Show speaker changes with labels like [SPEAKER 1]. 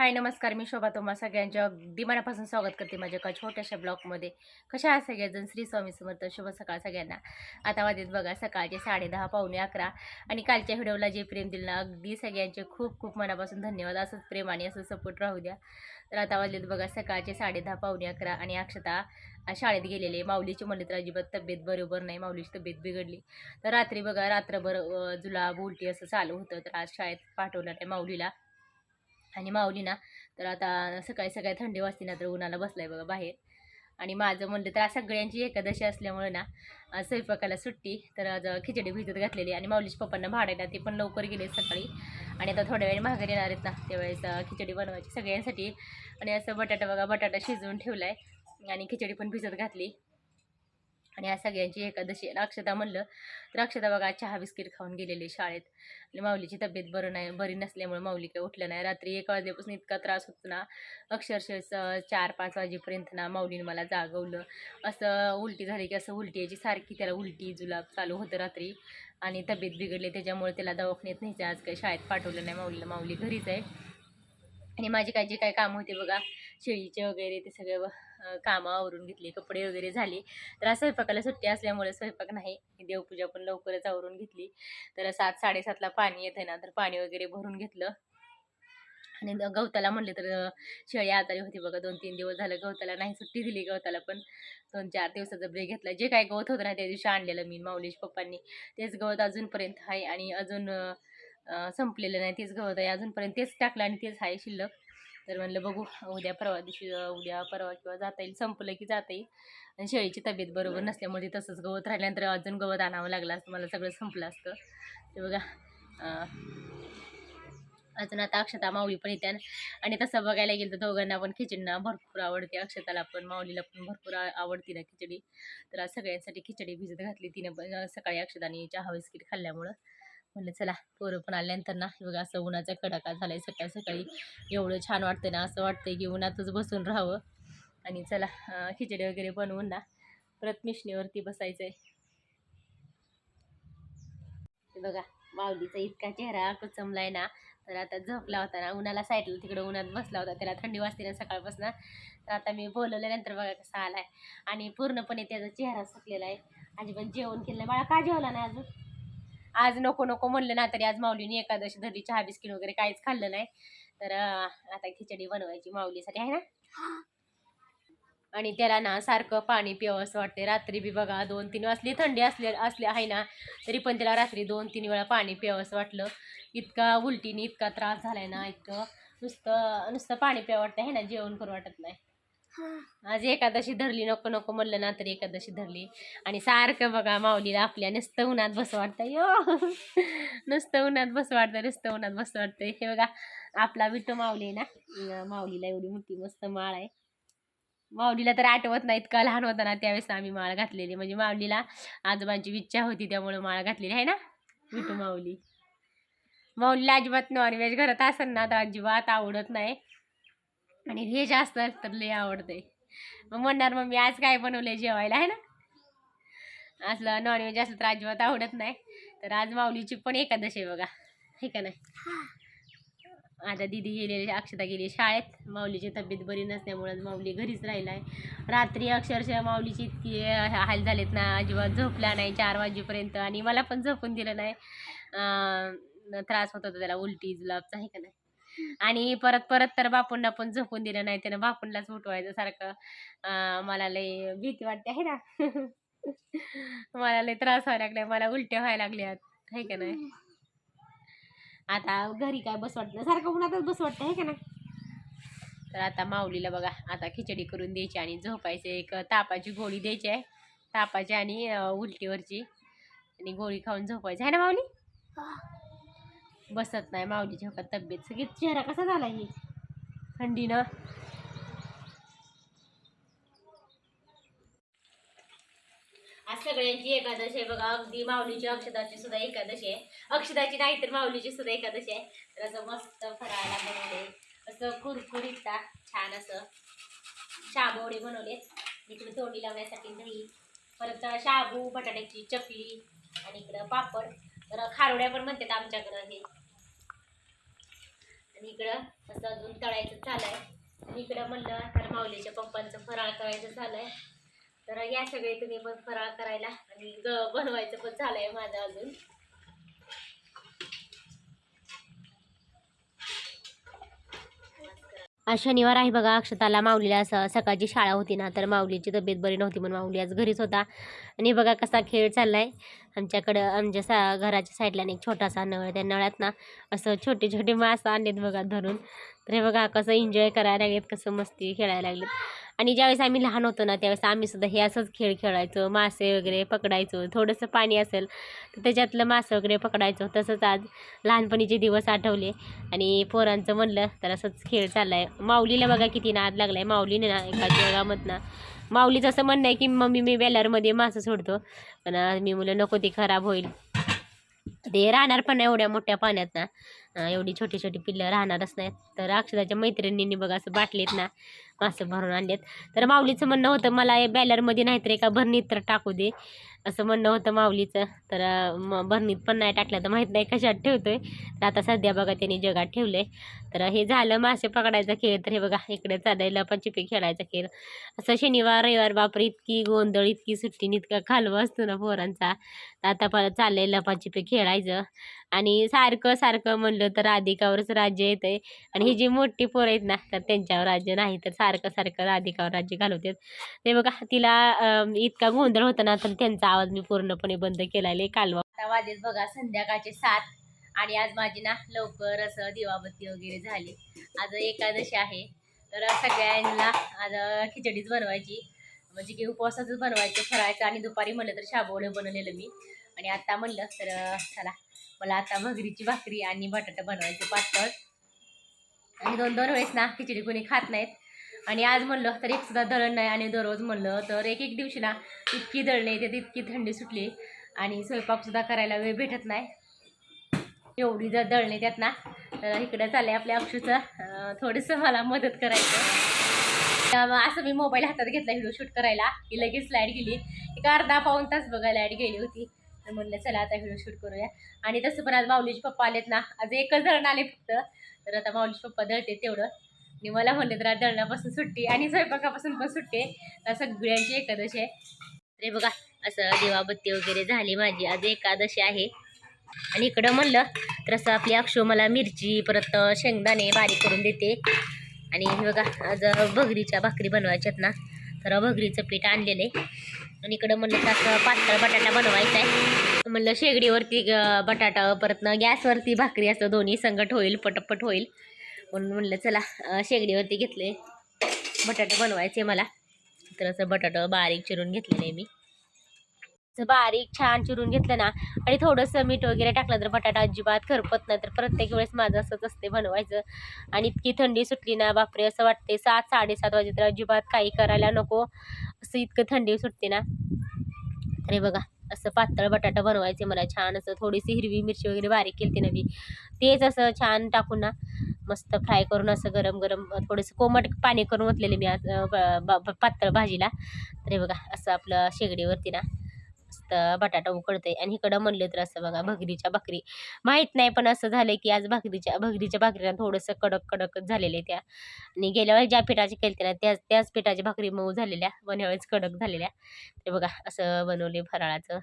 [SPEAKER 1] हाय नमस्कार. मी शोभा तुम्हा सगळ्यांच्या अगदी मनापासून स्वागत करते माझ्या एका छोट्याशा ब्लॉगमध्ये. कशा आहात सगळेजण? श्री स्वामी समर्थ. शुभ सकाळ सगळ्यांना. आता वाजेत बघा सकाळचे साडेदहा पावणे अकरा. आणि कालच्या व्हिडिओला जे प्रेम दिलं ना अगदी सगळ्यांचे खूप खूप मनापासून धन्यवाद. असंच प्रेम आणि असं सपोर्ट राहू द्या. तर आता वाजलेत बघा सकाळचे साडे दहा पावणे अकरा. आणि अक्षता शाळेत गेलेले माऊलीची म्हणले तर अजिबात तब्येत बरोबर नाही. माऊलीची तब्येत बिघडली. तर रात्री बघा रात्रभर अं, जुलाब उलटी असं चालू होतं. तर आज शाळेत पाठवलं नाही माऊलीला. आणि माऊली ना तर आता सकाळी सकाळी थंडी वाजते ना तर उन्हाला बसलाय बघा बाहेर. आणि माझं म्हणलं तर सगळ्यांची एकादशी असल्यामुळे ना स्वयंपाकाला सुट्टी तर आज खिचडी भिजत घातलेली आणि माऊलीच्या पप्पांना भाडायला ते पण लवकर गेले सकाळी. आणि आता थोड्या वेळ माघारी येणार आहेत ना त्यावेळेस खिचडी बनवायची सगळ्यांसाठी. आणि असं बटाटा बघा बटाटा शिजवून ठेवला आहे आणि खिचडी पण भिजत घातली. आणि या सगळ्यांची एकादशी अक्षता म्हणलं तर अक्षता बघा चहा बिस्किट खाऊन गेलेली शाळेत. आणि माऊलीची तब्येत बरं नाही बरी नसल्यामुळे माऊली काही उठलं नाही. रात्री एक वाजल्यापासून इतका त्रास होतो ना अक्षरशः स- चार पाच वाजेपर्यंत ना माऊलीने मला जागवलं. असं उलटी झाली की असं उलटी याची सारखी त्याला उलटी जुलाब चालू होतं रात्री. आणि तब्येत बिघडली त्याच्यामुळे त्याला दवाखान्यात न्यायचं आज काही शाळेत पाठवलं नाही माऊलीला. माऊली घरीच आहे. आणि माझी काय जे काय काम होते बघा शेळीचे वगैरे ते सगळे कामं आवरून घेतली कपडे वगैरे झाले. तर आज स्वयंपाकाला सुट्टी असल्यामुळे स्वयंपाक नाही. देवपूजा पण लवकरच आवरून घेतली. तर सात साडेसातला पाणी येतं ना तर पाणी वगैरे भरून घेतलं. आणि गवताला म्हणले तर शेळी आजारी होती बघा दोन तीन दिवस झालं गवताला नाही सुट्टी दिली गवताला पण. दोन चार दिवसाचा ब्रेक घेतला. जे काय गवत होतं ना त्या दिवशी आणलेलं मी माऊलीश पप्पांनी. तेच गवत अजूनपर्यंत आहे आणि अजून संपलेलं नाही. तेच गवत आहे अजूनपर्यंत तेच टाकलं आणि तेच आहे शिल्लक. तर म्हणलं बघू उद्या परवा दिवशी उद्या परवा किंवा जाता येईल संपलं की जाता येईल. आणि शेळीची तब्येत बरोबर नसल्यामुळे ते तसंच गवत राहिल्यानंतर अजून गवत आणावं लागलं असतं मला सगळं संपलं असतं. ते बघा अजून आता अक्षता माऊली पण येते आणि तसं बघायला गेलं तर दोघांना पण खिचडीना भरपूर आवडते. अक्षताला पण माऊलीला पण भरपूर आवडते ना खिचडी. तर आज सगळ्यांसाठी खिचडी भिजत घातली तिने पण. सकाळी अक्षताने चहा बिस्किट खाल्ल्यामुळं. म्हणलं चला पोरं पण आल्यानंतर ना. बघा असं उन्हाचा कडाका झालाय सकाळी सकाळी. एवढं छान वाटतंय ना असं वाटतंय की उन्हातच बसून राहावं. आणि चला खिचडी वगैरे बनवून ना परत मिशनीवरती बसायचंय. बघा माऊलीचा इतका चेहरा कुचमलाय ना तर आता झोपला होता ना उन्हाला साईडला तिकडं उन्हात बसला होता त्याला थंडी वाजते ना सकाळपासून. तर आता मी बोलवल्यानंतर बघा कसा आलाय. आणि पूर्णपणे त्याचा चेहरा सुकलेला आहे. अजिबात जेवण केलं बाळा का जेवला नाही अजून? आज नको नको म्हणलं ना तरी आज माऊलीने एकादशी धरली चहा बिस्किट वगैरे काहीच खाल्लं नाही. तर अं, आता खिचडी बनवायची माऊलीसाठी आहे ना? आणि त्याला ना सारखं पाणी प्यावं असं वाटते रात्री बी बघा दोन तीन असली थंडी असले असली आहे ना तरी पण त्याला रात्री दोन तीन वेळा पाणी प्यावं असं वाटलं. इतका उलटीने इतका त्रास झालाय ना इतकं नुसतं नुसतं पाणी प्यावं वाटतं आहे ना? जेवण करू वाटत नाही. आज एकादशी धरली नको नको म्हणलं ना तरी एकादशी धरली. आणि सारखं बघा माऊलीला आपल्या नुसतं उन्हात बस वाटतं यो. नुसतं उन्हात बस वाटतं नुसतं उन्हात बस वाटतं हे बघा आपला विठू माऊली आहे ना? माऊलीला एवढी मोठी मस्त माळ आहे. माऊलीला तर आठवत नाही इतका लहान होता ना त्यावेळेस आम्ही माळ घातलेली. म्हणजे माऊलीला आजोबांची इच्छा होती त्यामुळे माळ घातलेली. आहे ना? विठू माऊली. माऊलीला अजिबात नॉनव्हेज घरात असेल ना तर अजिबात आवडत नाही. आणि व्हेज असतं तर लय आवडते. मग म्हणणार मग मी आज काय बनवलंय जेवायला? आहे ना? असलं नॉनव्हेज असलं तर अजिबात आवडत नाही. तर आज माऊलीची पण एकादशी आहे बघा. हे का नाही? आता दिदी गेलेली अक्षता गेली शाळेत. माऊलीची तब्येत बरी नसल्यामुळे माऊली घरीच राहिला आहे रात्री अक्षरशः माऊलीची इतकी हाल झालेत ना अजिबात झोपला नाही चार वाजेपर्यंत. आणि मला पण झोपून दिलं नाही. त्रास होत होता त्याला उलटी जुलाबचा आहे का नाही? आणि परत परत तर बापूंना पण झोपून दिलं नाही त्यानं. बापूंनाच उठवायचं सारखं. मला लय भीती वाटते आहे ना? मला लय त्रास व्हायला लागलाय. मला उलट्या व्हायला लागल्यात. आहे का नाही? आता घरी काय बस वाटलं? सारखं उन्हातच बस वाटतं आहे का नाही? तर आता माऊलीला बघा आता खिचडी करून द्यायची आणि झोपायचे. एक तापाची गोळी द्यायची आहे. तापाची आणि उलटीवरची. आणि गोळी खाऊन झोपायची. आहे ना माऊली? बसत नाही. माऊलीची हो का तब्येत. सगळी चेहरा कसा झाला ही? थंडीनं आज सगळ्यांची एकादशी आहे बघा. अगदी माऊलीची अक्षदाची सुद्धा एकादशी आहे. अक्षदाची नाही तर माऊलीची सुद्धा एकादशी आहे. तर असं मस्त फराळाला बनवले. असं कुरकुरीत छान असं शाबोडे बनवलेत इकडे तोंडी लावण्यासाठी दही परत शाबू बटाट्याची चकली आणि इकडं पापड. तर खारोड्या पण म्हणतात आमच्याकडं हे. आणि इकडं असं अजून तळायचं चालाय आणि इकडं म्हणलं तर माऊलीच्या पप्पांचं फराळ करायचं झालंय. तर या सगळे तुम्ही पण फराळ करायला आणि ग बनवायचं पण झालंय माझं अजून. आज शनिवार आहे बघा अक्षताला माऊलीला असं सकाळची शाळा होती ना तर माऊलीची तब्येत बरी नव्हती म्हणून माऊली आज घरीच होता. आणि बघा कसा खेळ चाललाय. आमच्याकडं आमच्या सा घराच्या साईडला एक छोटासा नळ त्या नळ्यात ना असं छोटे छोटे मासा आणलेत बघा धरून. तर हे बघा कसं एन्जॉय करायला लागलेत कसं मस्ती खेळायला लागलेत. आणि ज्यावेळेस आम्ही लहान होतो ना त्यावेळेस आम्ही सुद्धा हे असंच खेळ खेळायचो मासे वगैरे पकडायचो थोडंसं पाणी असेल तर त्याच्यातलं मासं वगैरे पकडायचो. तसंच आज लहानपणीचे दिवस आठवले आणि पोरांचं म्हणलं तर असंच खेळ चाललाय. माऊलीला बघा किती नाद लागलाय. माऊलीने ना एका जगामधनं माऊलीचं असं म्हणणं आहे की मम्मी मी बेलारमध्ये मासं सोडतो पण मी मुलं नको ती खराब होईल. ते राहणार पण एवढ्या मोठ्या पाण्यात ना. एवढी छोटी छोटी पिल्लं राहणारच नाहीत. तर अक्षराच्या मैत्रिणींनी बघा असं बाटलीत ना मासं भरून आणलेत. तर माऊलीचं म्हणणं होतं मला हे बॅलरमध्ये नाही तर एका भरणीत तर टाकू दे. असं म्हणणं होतं माऊलीचं. तर म भरणीत पण नाही टाकलं. तर माहीत नाही कशात ठेवतोय. तर आता सध्या बघा त्यांनी जगात ठेवलंय. तर हे झालं मासे पकडायचा खेळ. तर हे बघा इकडे चालायला लपाछपी खेळायचा खेळ. असं शनिवार रविवार बापरे इतकी गोंधळ इतकी सुट्टी इतका खालवा असतो ना पोरांचा. तर आता परत चाललंय लपाचिपी खेळायचं. आणि सारखं सारखं म्हणलं तर राधिकावरच राज्य येतंय. आणि ही जी मोठी पोरं आहेत ना तर त्यांच्यावर राज्य नाही तर सारखं सारखं राधिकावर राज्य घालवतात. ते बघा तिला इतका गोंधळ होता ना तर त्यांचा आवाज मी पूर्णपणे बंद केलाय कालवा. आता वाजेत बघा संध्याकाळचे सात. आणि आज माझी ना लवकर असं दिवाबत्ती वगैरे झाली. आज एकादशी आहे. तर सगळ्यांना आज खिचडीच बनवायची. म्हणजे की उपवासाचंच बनवायचं फरायचं आणि दुपारी म्हणलं तर शाबोळे बनवलेलं मी. आणि आता म्हणलं तर चला. मला आता भगरीची भाकरी आणि बटाटा बनवायचे पातळ. आणि दोन दोन वेळेस ना खिचडी कोणी खात नाहीत. आणि आज म्हणलं तर एक सुद्धा दळण नाही आणि दररोज म्हणलं तर एक एक दिवशी ना इतकी दळणे येते इतकी थंडी सुटली. आणि स्वयंपाकसुद्धा करायला वेळ भेटत नाही. एवढी जर दळणे त्यात ना तर इकडं चाललंय आपल्या अक्षूचं थोडंसं मला मदत करायचं. असं मी मोबाईल हातात घेतला व्हिडिओ शूट करायला. की लगेच लाइट गेली. एक अर्धा पाऊन तास बघा लाइट गेली होती. तर म्हणलं चला आता व्हिडिओ शूट करूया. आणि तसं पण आज माऊलीचे पप्पा आलेत ना आज एकच धरण आले फक्त. तर आता माऊलीचे पप्पा दळते तेवढं. आणि मला म्हणले तर आज दळण्यापासून सुट्टी आणि स्वयंपाकापासून पण सुट्टी तर सगळ्यांची एकादशी आहे. अरे बघा असं दिवाबत्ती वगैरे झाली माझी. आज एकादशी आहे. आणि इकडं म्हणलं तर असं आपली अक्षो मला मिरची परत शेंगदाणे बारीक करून देते. आणि बघा आज भगरीच्या भाकरी बनवायच्यात ना. तर भगरीचं पीठ आणलेलं आहे. आणि इकडं म्हणलं तर असं पातळ बटाटा बनवायचा आहे. म्हणलं शेगडीवरती ग- बटाटा परत गॅसवरती भाकरी असं दोन्ही संगट होईल पटपट होईल. म्हणून म्हणलं चला शेगडीवरती घेतले. बटाटे बनवायचे मला. तर असं बटाटा बारीक चिरून घेतलेलं आहे मी. बारीक छान चिरून घेतलं ना आणि थोडंसं मीठ वगैरे टाकलं तर बटाटा अजिबात खरपत नाही तर प्रत्येक वेळेस माझं असंच असते बनवायचं. आणि इतकी थंडी सुटली ना बापरे असं वाटते सात साडेसात वाजे तर अजिबात काही करायला नको असं इतकं थंडी सुटते ना. अरे बघा असं पातळ बटाटा बनवायचे मला छान असं थोडीशी हिरवी मिरची वगैरे बारीक केली ना मी तेच असं छान टाकून ना मस्त फ्राय करून असं गरम गरम थोडंसं कोमट पाणी करून ओतलेले मी आज पातळ भाजीला. अरे बघा असं आपलं शेगडीवरती ना बटाटा उकडते आणि इकडं म्हणलं तर असं बघा भगरीच्या भाकरी. माहीत नाही पण असं झालं की आज भाकरीच्या भगरीच्या भाकरीला थोडंसं कडक कडकच झालेले त्या. आणि गेल्या वेळेस ज्या पिठाची केली ना त्याच त्याच पिठाची भाकरी मऊ झालेल्या. पण यावेळेस कडक झालेल्या. ते बघा असं बनवले फराळाचं.